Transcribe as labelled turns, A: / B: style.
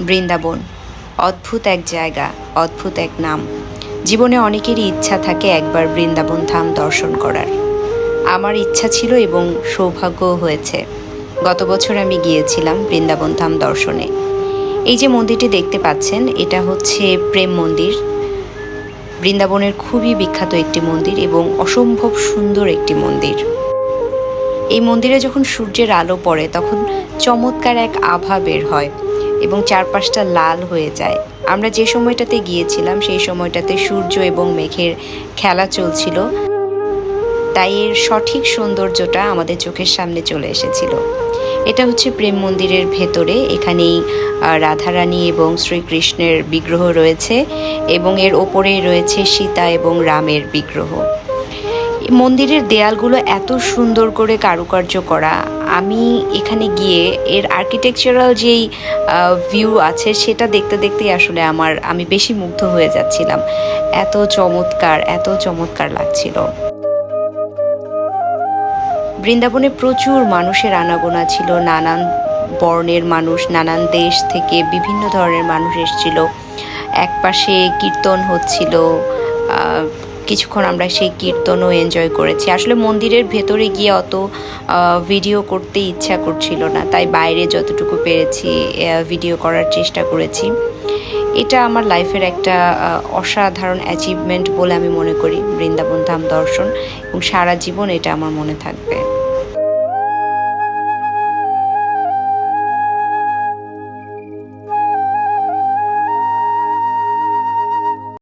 A: বৃন্দাবন। অদ্ভুত এক জায়গা, অদ্ভুত এক নাম। জীবনে অনেকেরই ইচ্ছা থাকে একবার বৃন্দাবন ধাম দর্শন করার। আমার ইচ্ছা ছিল এবং সৌভাগ্যও হয়েছে। গত বছর আমি গিয়েছিলাম বৃন্দাবন ধাম দর্শনে। এই যে মন্দিরটি দেখতে পাচ্ছেন, এটা হচ্ছে প্রেম মন্দির। বৃন্দাবনের খুবই বিখ্যাত একটি মন্দির এবং অসম্ভব সুন্দর একটি মন্দির। এই মন্দিরে যখন সূর্যের আলো পড়ে, তখন চমৎকার এক আভা বের হয়। এবং চারপাশটা লাল হয়ে যায়। আমরা যে সময়টাতে গিয়েছিলাম, সেই সময়টাতে সূর্য এবং মেঘের খেলা চলছিল। তাই এর সঠিক সৌন্দর্যটা আমাদের চোখের সামনে চলে এসেছিল। এটা হচ্ছে প্রেম মন্দিরের ভেতরে। এখানেই রাধারানী এবং শ্রীকৃষ্ণের বিগ্রহ রয়েছে এবং এর ওপরেই রয়েছে সীতা এবং রামের বিগ্রহ। মন্দিরের দেয়ালগুলো এত সুন্দর করে কারুকার্য করা। আমি এখানে গিয়ে এর আর্কিটেকচারাল যেই ভিউ আছে, সেটা দেখতে দেখতেই আসলে আমার, আমি বেশি মুগ্ধ হয়ে যাচ্ছিলাম। এত চমৎকার এত চমৎকার লাগছিল। বৃন্দাবনে প্রচুর মানুষের আনাগোনা ছিল, নানান বর্ণের মানুষ, নানান দেশ থেকে বিভিন্ন ধরনের মানুষ এসেছিল। একপাশে কীর্তন হচ্ছিল কিছুক্ষণ আমরা সেই কীর্তনও এনজয় করেছি। আসলে মন্দিরের ভেতরে গিয়ে অত ভিডিও করতে ইচ্ছা করছিল না, তাই বাইরে যতটুকু পেরেছি ভিডিও করার চেষ্টা করেছি। এটা আমার লাইফের একটা অসাধারণ অ্যাচিভমেন্ট বলে আমি মনে করি বৃন্দাবন ধাম দর্শন, এবং সারা জীবন এটা আমার মনে থাকবে।